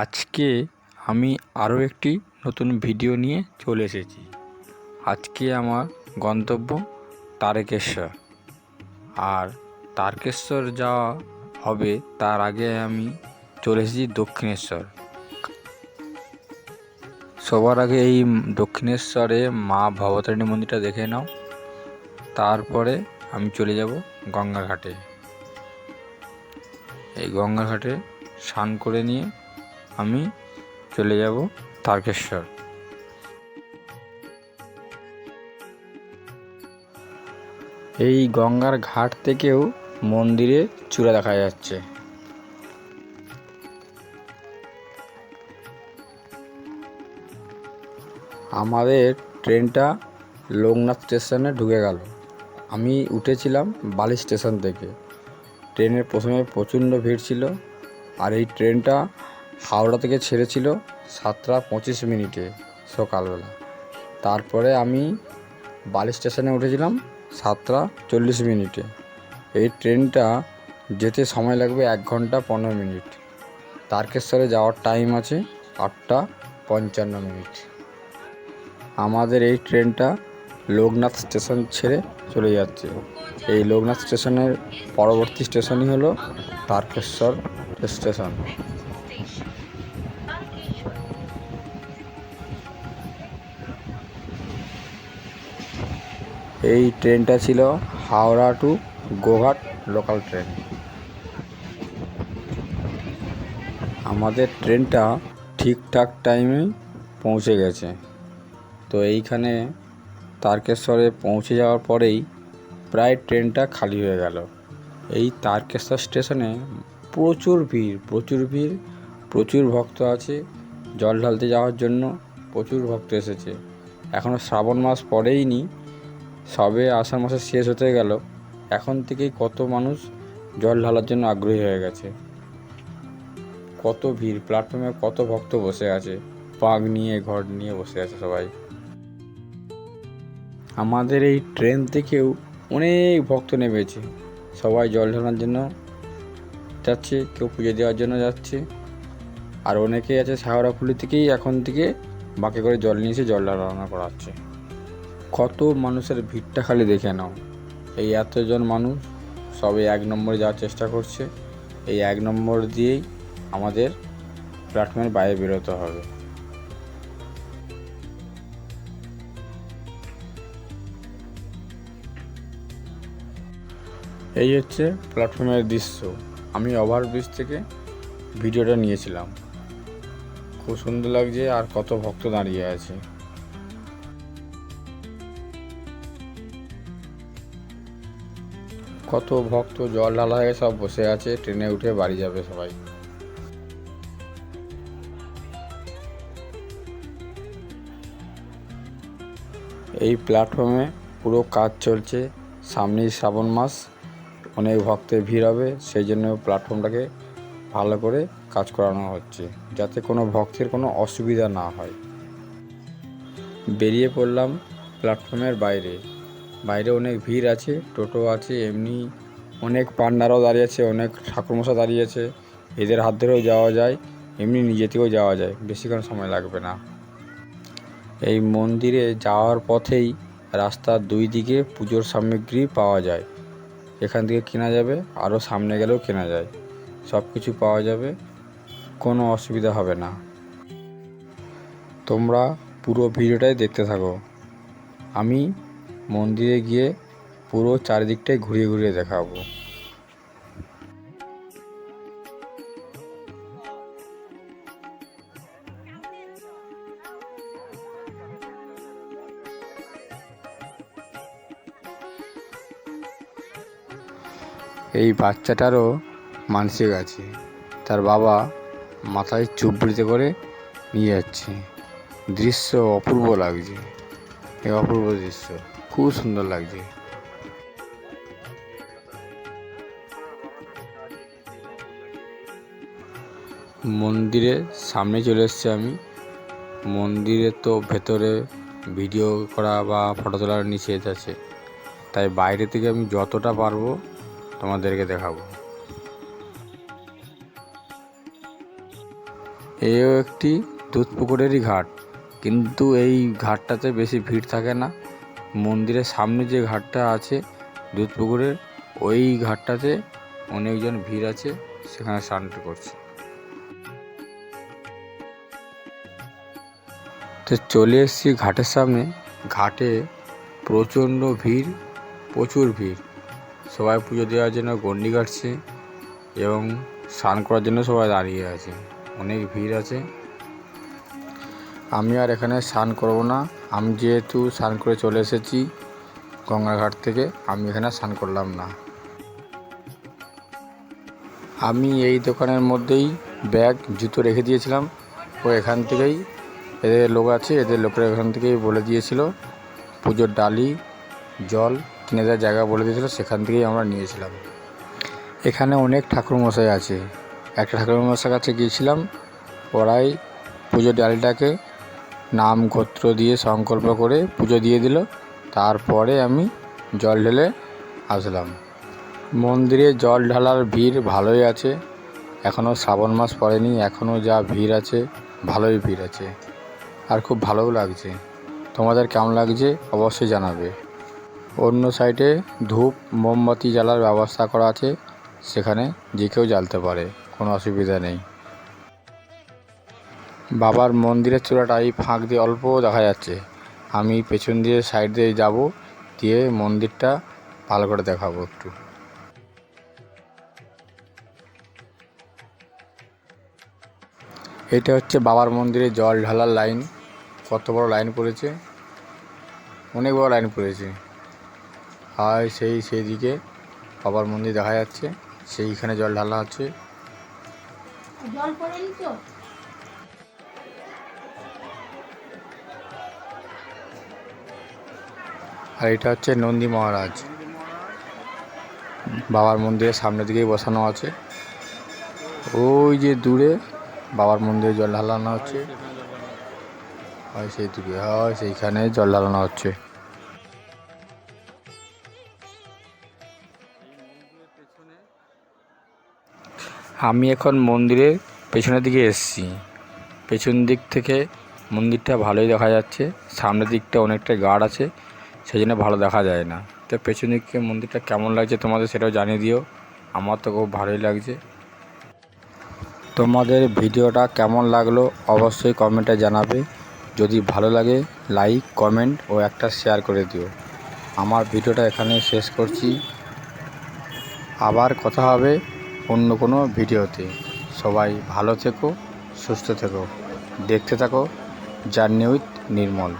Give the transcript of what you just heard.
আজকে আমি আরও একটি নতুন ভিডিও নিয়ে চলে এসেছি। আজকে আমার গন্তব্য তারকেশ্বর। আর তারকেশ্বর যাওয়া হবে তার আগে আমি চলে এসেছি দক্ষিণেশ্বর। সবার আগে এই দক্ষিণেশ্বরে মা ভবতারিণী মন্দিরটা দেখে নাও। তারপরে আমি চলে যাব গঙ্গা ঘাটে এই গঙ্গা ঘাটে স্নান করে নিয়ে আমি চলে যাব তারকেশ্বর। এই গঙ্গার ঘাট থেকেও মন্দিরে চূড়া দেখা যাচ্ছে। আমাদের ট্রেনটা লোকনাথ স্টেশনে ঢুকে গেল। আমি উঠেছিলাম বালি স্টেশন থেকে। ট্রেনের প্রথমে প্রচণ্ড ভিড় ছিল। আর এই ট্রেনটা হাওড়া থেকে ছেড়েছিল সাতটা পঁচিশ মিনিটে সকালবেলা। তারপরে আমি বালি স্টেশনে উঠেছিলাম সাতটা চল্লিশ মিনিটে। এই ট্রেনটা যেতে সময় লাগবে এক ঘণ্টা পনেরো মিনিট। তারকেশ্বরে যাওয়ার টাইম আছে আটটা পঞ্চান্ন মিনিট। আমাদের এই ট্রেনটা লোকনাথ স্টেশন ছেড়ে চলে যাচ্ছে। এই লোকনাথ স্টেশনের পরবর্তী স্টেশনই হলো তারকেশ্বর স্টেশন। এই ট্রেনটা ছিল Howrah to Goghat local train আমাদের ট্রেনটা ঠিকঠাক টাইমে পৌঁছে গেছে। তো এইখানে তারকেশ্বরে পৌঁছে যাওয়ার পরেই প্রায় ট্রেনটা খালি হয়ে গেল। এই তারকেশ্বর স্টেশনে প্রচুর ভিড় প্রচুর ভিড়, প্রচুর ভক্ত আছে। জল ঢালতে যাওয়ার জন্য প্রচুর ভক্ত এসেছে। এখনও শ্রাবণ মাস পড়েই নি সবে আষাঢ় মাসে শেষ হতে গেল, এখন থেকেই কত মানুষ জল ঢালার জন্য আগ্রহী হয়ে গেছে। কত ভিড় প্ল্যাটফর্মে কত ভক্ত বসে আছে পাগ নিয়ে ঘর নিয়ে বসে আছে সবাই। আমাদের এই ট্রেন থেকেও অনেক ভক্ত নেমেছে। সবাই জল ঢালার জন্য যাচ্ছে, কেউ পুজো দেওয়ার জন্য যাচ্ছে। আর অনেকেই আছে শাহরাফুলি থেকেই এখন থেকে বাঁকে করে জল নিয়ে এসে জল ঢালানো করাচ্ছে। কত মানুষের ভিড়টা খালি দেখে নাও। এই এতজন মানুষ সবে এক নম্বরে যাওয়ার চেষ্টা করছে। এই এক নম্বর দিয়েই আমাদের প্ল্যাটফর্মের বাইরে বেরোতে হবে। এই হচ্ছে প্ল্যাটফর্মের দৃশ্য। আমি ওভারব্রিজ থেকে ভিডিওটা নিয়েছিলাম। খুব সুন্দর লাগছে আর কত ভক্ত দাঁড়িয়ে আছে। কত ভক্ত, জল ঢালা হয়ে সব বসে আছে, ট্রেনে উঠে বাড়ি যাবে সবাই। এই প্ল্যাটফর্মে পুরো কাজ চলছে। সামনেই শ্রাবণ মাস, অনেক ভক্তের ভিড় হবে, সেই জন্য প্ল্যাটফর্মটাকে ভালো করে কাজ করানো হচ্ছে, যাতে কোনো ভক্তের কোনো অসুবিধা না হয়। বেরিয়ে পড়লাম প্ল্যাটফর্মের বাইরে। বাইরে অনেক ভিড় আছে, টোটো আছে, এমনি অনেক পান্ডারাও দাঁড়িয়ে আছে অনেক ঠাকুরমশা দাঁড়িয়ে আছে এদের হাত ধরেও যাওয়া যায়, এমনি নিজে থেকেও যাওয়া যায় বেশিক্ষণ সময় লাগবে না। এই মন্দিরে যাওয়ার পথেই রাস্তার দুই দিকে পুজোর সামগ্রী পাওয়া যায়। এখান থেকে কেনা যাবে আরও সামনে গেলেও কেনা যায়। সব কিছু পাওয়া যাবে, কোনো অসুবিধা হবে না। তোমরা পুরো ভিডিওটাই দেখতে থাকো। আমি মন্দিরে গিয়ে পুরো চারিদিকটাই ঘুরিয়ে ঘুরিয়ে দেখাবো। এই বাচ্চাটারও মানসিক আছে। তার বাবা মাথায় চুবড়িতে করে নিয়ে যাচ্ছে। দৃশ্য অপূর্ব লাগছে। এই অপূর্ব দৃশ্য। খুব সুন্দর লাগছে। মন্দিরের সামনে চলে এসেছি আমি। মন্দিরে তো ভেতরে ভিডিও করা বা ফটো তোলার নিষেধ আছে। তাই বাইরে থেকে আমি যতটা পারব তোমাদেরকে দেখাবো। এও একটি দুধ পুকুরেরই ঘাট। কিন্তু এই ঘাটটাতে বেশি ভিড় থাকে না। মন্দিরের সামনে যে ঘাটটা আছে, দুধ পুকুরের, ওই ঘাটটাতে অনেকজন ভিড় আছে, সেখানে স্নান করছে। তো চলে এসেছি ঘাটের সামনে। ঘাটে প্রচণ্ড ভিড়, প্রচুর ভিড়। সবাই পুজো দেওয়ার জন্য গন্ডি কাটছে এবং স্নান করার জন্য সবাই দাঁড়িয়ে আছে। অনেক ভিড় আছে। আমি আর এখানে স্নান করব না। আমি যেহেতু স্নান করে চলে এসেছি গঙ্গাঘাট থেকে, আমি এখানে স্নান করলাম না। আমি এই দোকানের মধ্যেই ব্যাগ, জুতো রেখে দিয়েছিলাম। ও এখান থেকেই, এদের লোক আছে, এদের লোকেরা এখান থেকেই বলে দিয়েছিল, পুজোর ডালি, জল কিনে দেওয়ার জায়গা বলে দিয়েছিল, সেখান থেকেই আমরা নিয়েছিলাম। এখানে অনেক ঠাকুরমশাই আছে। একটা ঠাকুরমশাই কাছে গিয়েছিলাম ওরাই পুজোর ডালিটাকে নাম গোত্র দিয়ে সংকল্প করে পুজো দিয়ে দিল। তারপরে আমি জল ঢেলে আসলাম। মন্দিরে জল ঢালার ভিড় ভালোই আছে। এখনও শ্রাবণ মাস পড়েনি এখনও যা ভিড় আছে, ভালোই ভিড় আছে। আর খুব ভালোও লাগছে। তোমাদের কেমন লাগছে অবশ্যই জানাবে। অন্য সাইডে ধূপ, মোমবাতি জ্বালার ব্যবস্থা করা আছে। সেখানে যে কেউ জ্বালতে পারে, কোনো অসুবিধা নেই। বাবার মন্দিরের চূড়াটা এই ফাঁক দিয়ে অল্প দেখা যাচ্ছে। আমি পেছন দিয়ে সাইড দিয়ে যাব, দিয়ে মন্দিরটা ভালো করে দেখাবো একটু। এটা হচ্ছে বাবার মন্দিরে জল ঢালার লাইন। কত বড় লাইন পড়েছে? অনেক বড় লাইন পড়েছে। আর সেই সেই দিকে বাবার মন্দির দেখা যাচ্ছে, সেইখানে জল ঢালা হচ্ছে জল পড়েনি তো? আর এটা হচ্ছে নন্দী মহারাজ। বাবার মন্দিরের সামনের দিকেই বসানো আছে। ওই যে দূরে বাবার মন্দিরে জল ঢালানো হচ্ছে। হয় সেই দিকে, হয় সেইখানে জল ঢালানো হচ্ছে। আমি এখন মন্দিরের পেছনের দিকে এসেছি। পেছন দিক থেকে মন্দিরটা ভালোই দেখা যাচ্ছে। সামনের দিকটা অনেকটা গাঢ় আছে। সেই জন্য ভালো দেখা যায় না। তো পেছন দিকে মন্দিরটা কেমন লাগছে তোমাদের সেটাও জানিয়ে দিও। আমার তো খুব ভালোই লাগছে। তোমাদের ভিডিওটা কেমন লাগল অবশ্যই কমেন্টে জানাবে। যদি ভালো লাগে লাইক কমেন্ট ও একটা শেয়ার করে দিও। আমার ভিডিওটা এখানে শেষ করছি। আবার কথা হবে অন্য কোনো ভিডিওতে। সবাই ভালো থেকো, সুস্থ থেকো। দেখতে থাকো জার্নি উইথ নির্মল